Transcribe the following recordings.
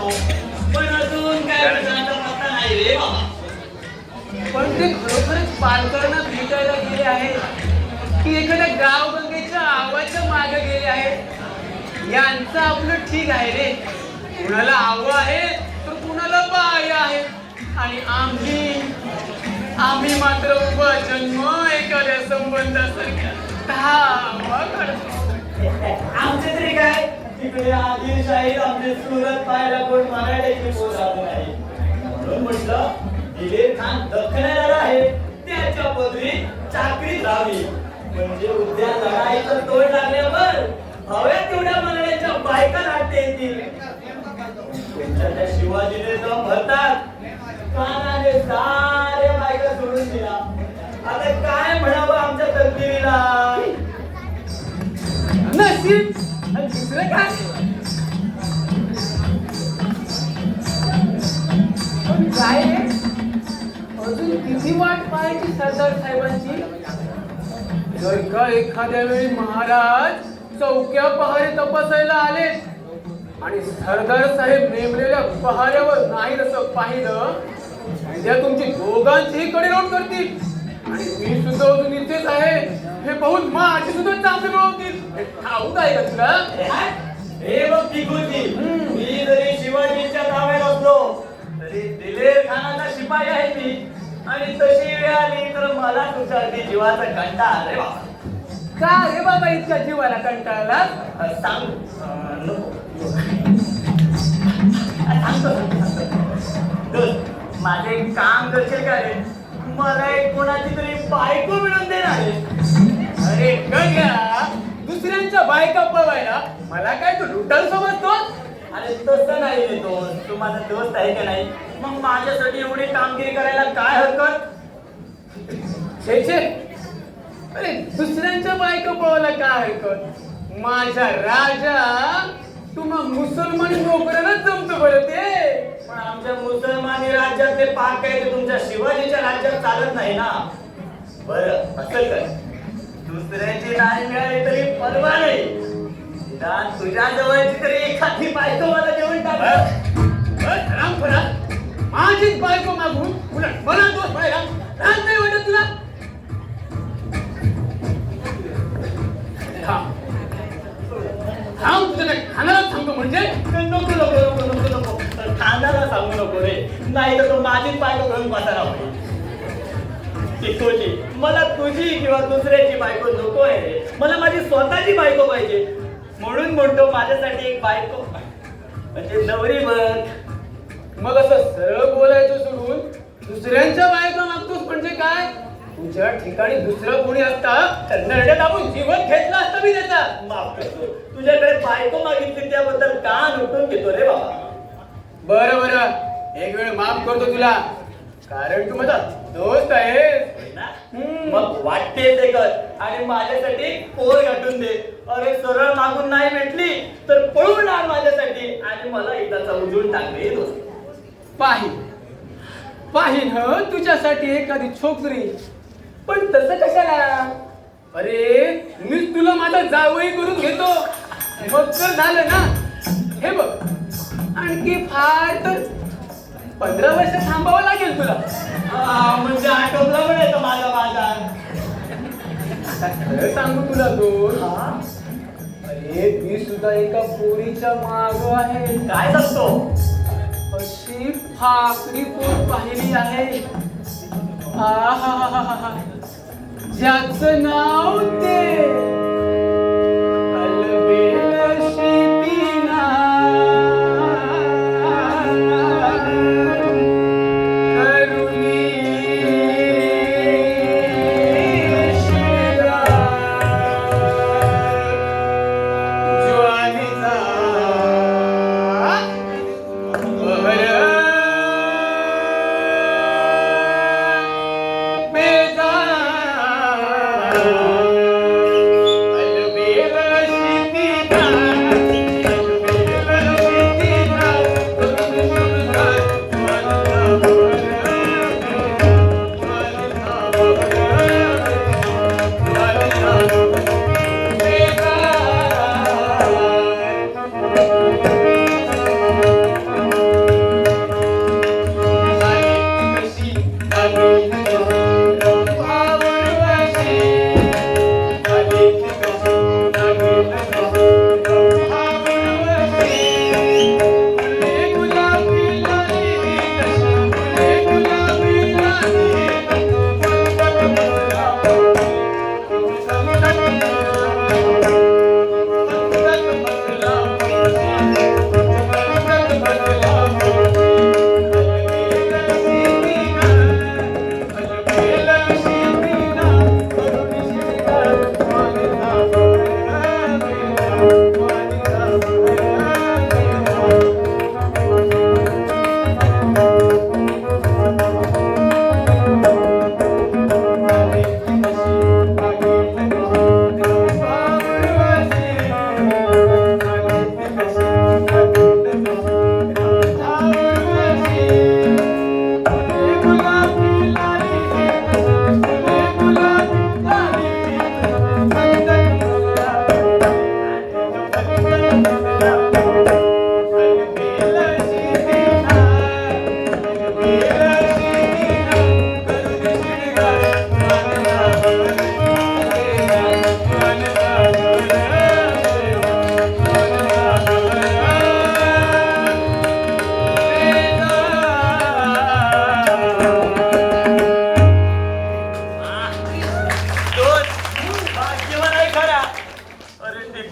योजना पण अजून काय विचारायचा पत्ता नाही रे बाबा. पण ते खरोखरच पालकांना भेटायला गेले आहेत की एखाद्या गाव गंगेच्या आवाच्या मागे गेले आहेत यांचं आपलं ठीक आहे रे. कुणाला आव आहे तर कुणाला बाय आहे. आणि आम्ही आम्ही मात्र उभा जन्म एखाद्या संबंधासारख्या धावा काढतो तिकडे आदिलशाहीर आपले सुरत पाहायला कोण मराठ्याची बोल राहत नाही म्हणून म्हटलं दिलेर खान दखण्याला आहे त्याच्या पदरी चाकरी लावी. म्हणजे उद्या लढाईचं तोय लागल्यावर हव्या तेवढ्या मराठ्याच्या बायका लाटते येतील. तुमच्या त्या शिवाजीने तो भरतात. कानाने सारे बायका सोडून दिला. आता काय म्हणावं आमच्या तकदीला नशीब अजून किती वाट पाहायची सरदार साहेबांची? जर का एखाद्या वेळी महाराज चौक्या पहारे तपासायला आले आणि सरदार साहेब नेमलेल्या पहाऱ्यावर नाही असं पाहिलं त्या तुमची दोघांचीही कडेलोट करतील. आणि मी सुद्धा अजून इथेच आहे हे पाहून माझी सुद्धा चांगली मिळवतील. हे ठाऊक आहे का तुला? हे बघ तिकुती मी जरी शिवाजीच्या ताब्यात असलो तरी दिलेर खानाचा शिपाई आहे मी. आणि तशी वेळ आली तर मला तुझ्या अगदी जीवाचा कंटाळा आलाय बाबा का रे बाबा इतक्या जीवाला कंटाळला? सांग. सांगतो दोस्त, माझे काम करशील का रे? मला एक कोणाची तरी बायको मिळून देणार आहे. अरे दुसऱ्यांच्या बायका पवायला मला काय तू लुटाल समजतो अरे तसं नाही रे दोस्त तू माझा दोस्त आहे का नाही? मग माझ्यासाठी एवढी कामगिरी करायला काय हरकत? छे छे. अरे दुसऱ्यांच्या बायका पवायला काय हरकत? माझा राजा तुम्हा मुसलमान नोकऱ्यालाच जमतो बरं ते. पण आमच्या मुसलमानी राज्यातले पाक काय ते तुमच्या शिवाजीच्या राज्यात चालत नाही ना? बरं असं कर. दुसऱ्याची नाही मिळाली तरी परवा नाही. निदान तुझ्या जवळची तरी एखादी बायको मला देऊन टाक. बस माझीच बायको मागून उलट मला दोष पाहिला नाही वाटत तुला? थांब. तुझ्या सांगतो म्हणजे? नको नको नको नको नको. खांद्याला सांगू नको रे. नाही तर तो माझीच बायको घेऊन बसायला पाहिजे टिकोची मला तुझी किंवा दुसऱ्याची बायको नको आहे मला माझी स्वतःची बायको पाहिजे. म्हणून म्हणतो माझ्यासाठी एक बायको. म्हणजे नवरी बघ. मग असं सरळ बोलायचं सोडून दुसऱ्यांच्या बायको मागतोस म्हणजे काय? तुझ्या ठिकाणी दुसरं कोणी असता तर नरड्या दाबून जीवन घेतला असता मी त्याचा. माफ करतो. तुझ्याकडे बायको मागितली त्याबद्दल कान उठून घेतो रे बाबा. बरं बरं. एक वेळ माफ करतो तुला. कारण तू माझा दोस्त आहेस. मग वाटते ते कर. आणि माझ्यासाठी पोर गाठून दे. अरे सरळ मागून नाही भेटली तर पळून आण माझ्यासाठी. आणि मला एकदाचा उजळून टाकले दोस्त. पाहिन. पाहिन ह? तुझ्यासाठी एखादी छोकरी. पण तसं कशाला? अरे मीच तुला माझा जावई करून घेतो. मग झालं ना. हे बघ. आणखी फार तर पंधरा वर्ष थांबावं लागेल तुला. हा, म्हणजे आटोपला पण येतो माझा बाजार. आता खरं सांगू तुला दोन. हा? अरे मी सुद्धा एका पोरीच्या माग आहे. काय सांगतो? अशी फाकरी पोर पाहिली आहे. ज्याचं नाव ते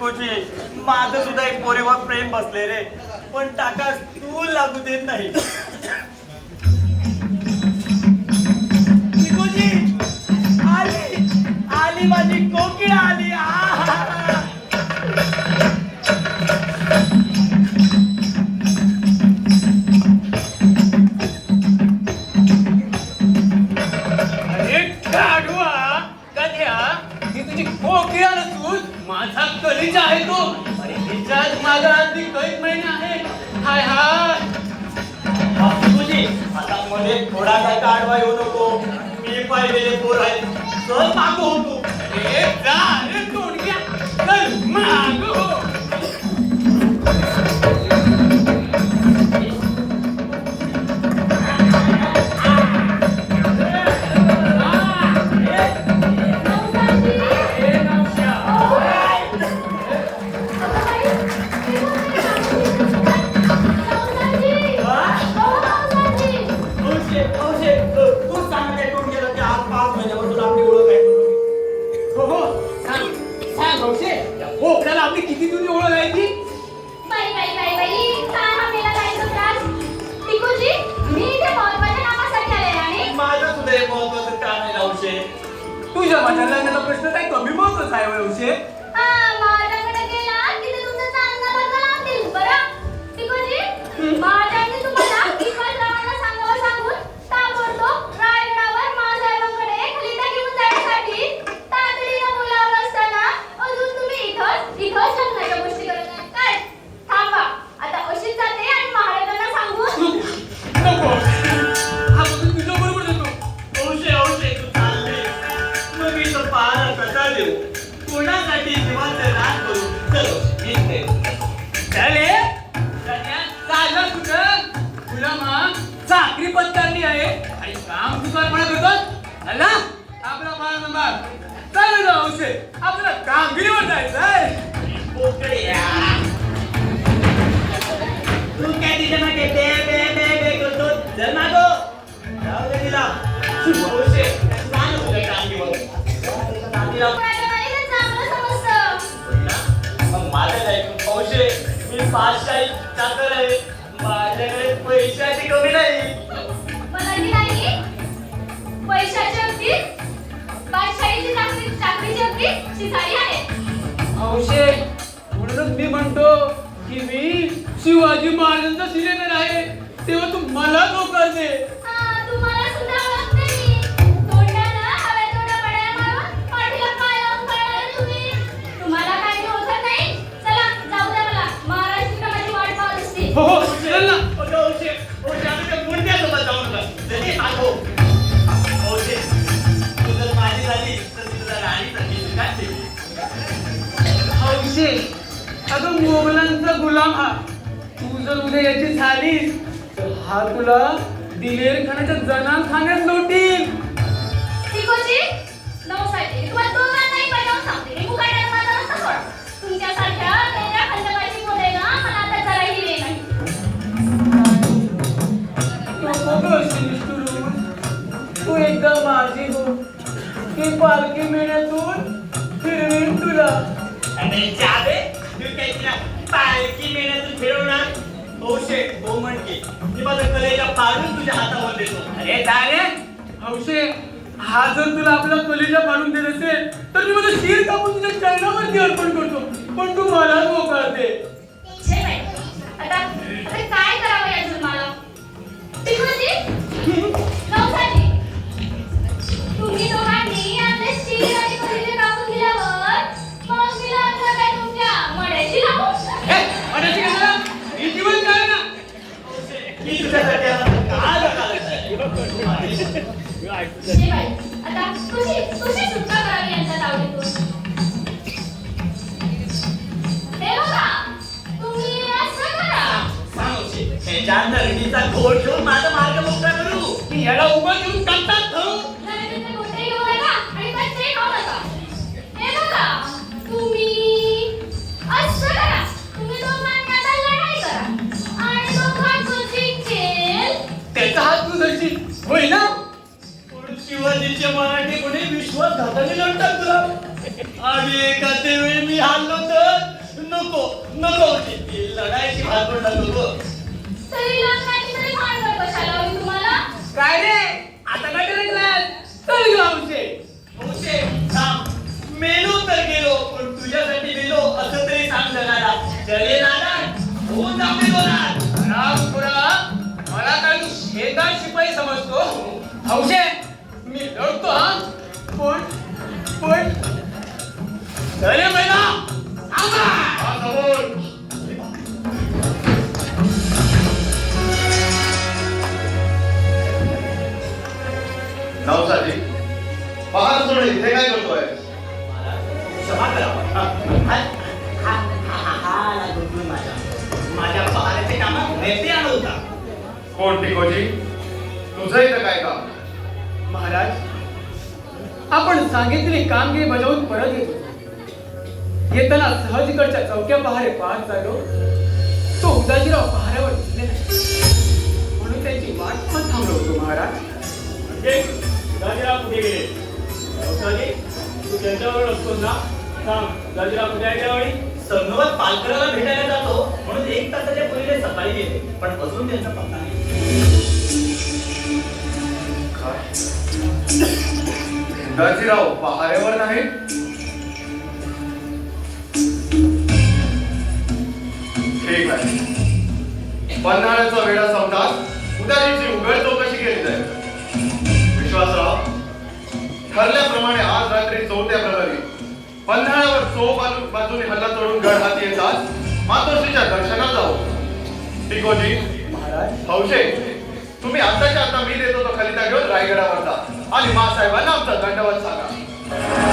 माझं सुद्धा एक पोरीवर प्रेम बसले रे. पण टाका तू लागू देत नाही. निकोजी, आली. आली माझी कोकिळा आली. आ. माझा आहे तो. अरे हिच्यात माझा अगदी कैक महिना आहे. हाय हाय. बापूजी आता मध्ये थोडा काय काढवा येऊ नको. मी पाहिलेले पोर आहे चल मागो होतो. अरे जा रे तोंडक्या चल माग हो तुझ्या माझ्या लग्नाचा प्रश्न काही कमी महत्त्वाचा आहे होय चालू जाऊ औषे आपल्याला कामगिरीवर जायचं आहे. पोकळे या. तू काय तिच्यामागे बे बे बे बे करतो? चल मागो. जाऊ दे तिला. औषे सांग तुझ्या कामगिरीवर. समजतं. मग माझं ऐकून औषे मी पाचशाही चाकर आहे. माझ्याकडे पैशाची कमी नाही. मला म्हणतो की मी शिवाजी महाराजांचा सिलेंडर आहे. तेव्हा तू मला. दे हा, तुम्हाला अगं मोगलांचा गुलाम हा. तू जर उद्या याची झालीस तर हा तुला दिलेर खाण्याच्या जना खाण्यात लोटील तिकोजी तुम्हाला दोघांनाही सांगते मी मुकाट्यात माझा रस्ता तुमच्यासारख्या हो म्हणके मी माझं कलेजा फाडून तुझ्या हातावर देतो अरे हौशे हा जर तुला आपला कलेजा पाडून देत असेल तर मी माझं शिर कापून तुझ्या चरणावरती अर्पण करतो. पण तू मला मोकार दे छे बाई आता आता काय करावं या जुलमाला शे आता कशी कशी सुटका करावी यांच्या तावडीतून हे बघा तुम्ही असं करा त्याच्या नरडीचा घोट घेऊन माझा मार्ग मोकळा करू याला उभं करून घेऊ नका आणि खाऊ नका हे बघा तुम्ही शिवाजीचे मराठी कोणी विश्वासघाताने लढतात तुला. आणि एका वेळी मी हारलो तर नको नको ती लढाईची भागवड नको. काय रे? आता काय थांब. मेलो तर गेलो पण तुझ्यासाठी मेलो असं तरी सांग जगाला. जले नादान होऊन जाऊ दे दोनात रामपुरा मला काय तू शेजार शिपाई समजतो. हौशे काय करतोय क्षमा हा, हा, हा, हा, हा, माझ्या. नेते आणवता कोण टिकोजी? तुझं इथं काय काम? महाराज आपण सांगितलेली कामगिरी बजावून परत येत होतो. येताना सहजीकडच्या चौक्या पहारे पाहत चाललो. तो उदाजीराव पहाऱ्यावर दिसले नाही. म्हणून त्यांची वाट पण थांबलो होतो महाराज. म्हणजे दाजीराव कुठे गेले? नवसाजी तू त्यांच्यावर असतो ना? सांग दाजीराव कुठे आहे त्यावेळी संगवत पालकराला भेटायला जातो. म्हणून एक तासाच्या पूर्वी सकाळी गेले. पण अजून त्यांचा पत्ता नाही. दाजीराव पहाऱ्यावर नाही? ठीक आहे. पन्हाळ्याचा वेळा संपतात उद्या तिची उघड चौकशी केली जाईल. ठरल्याप्रमाणे आज रात्री चौथ्या प्रहरी पन्हाळ्यावर बाजू बाजूने हल्ला चढून गड हाती येतात मातोश्रीच्या दर्शनाला जाऊ. टिकोजी महाराज. हौशे तुम्ही आताच्या आता मी देतो तो खलिता घेऊन रायगडावर जा. आणि मासाहेबांना आमचा दंडवत सांगा.